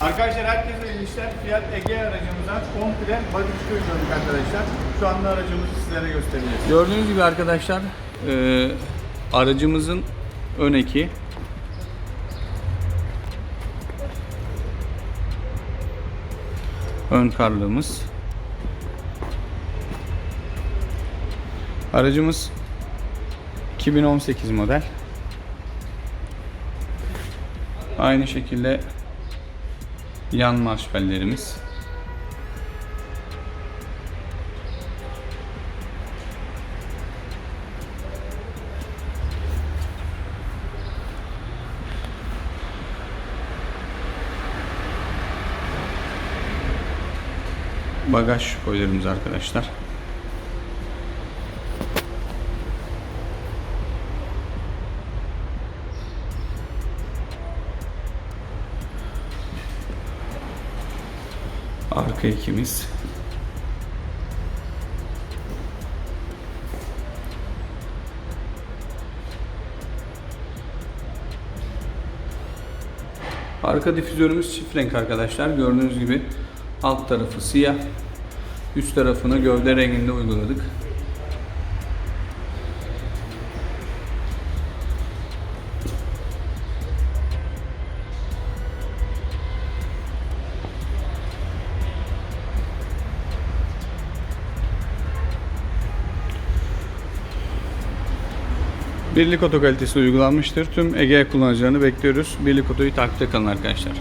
Arkadaşlar herkese iyi işler. Fiat Ege aracımızdan komple body kit uyguladık arkadaşlar. Şu anda aracımızı sizlere göstereceğiz. Gördüğünüz gibi arkadaşlar e, aracımızın ön eki ön karlığımız aracımız 2018 model aynı şekilde yan marşpellerimiz bagaj koylarımız arkadaşlar. Arka ikimiz. Arka difüzörümüz çift renk arkadaşlar. Gördüğünüz gibi alt tarafı siyah. Üst tarafını gövde renginde uyguladık. Birlik oto kalitesi uygulanmıştır. Tüm Ege kullanıcılarını bekliyoruz. Birlik otoyu takipte kalın arkadaşlar.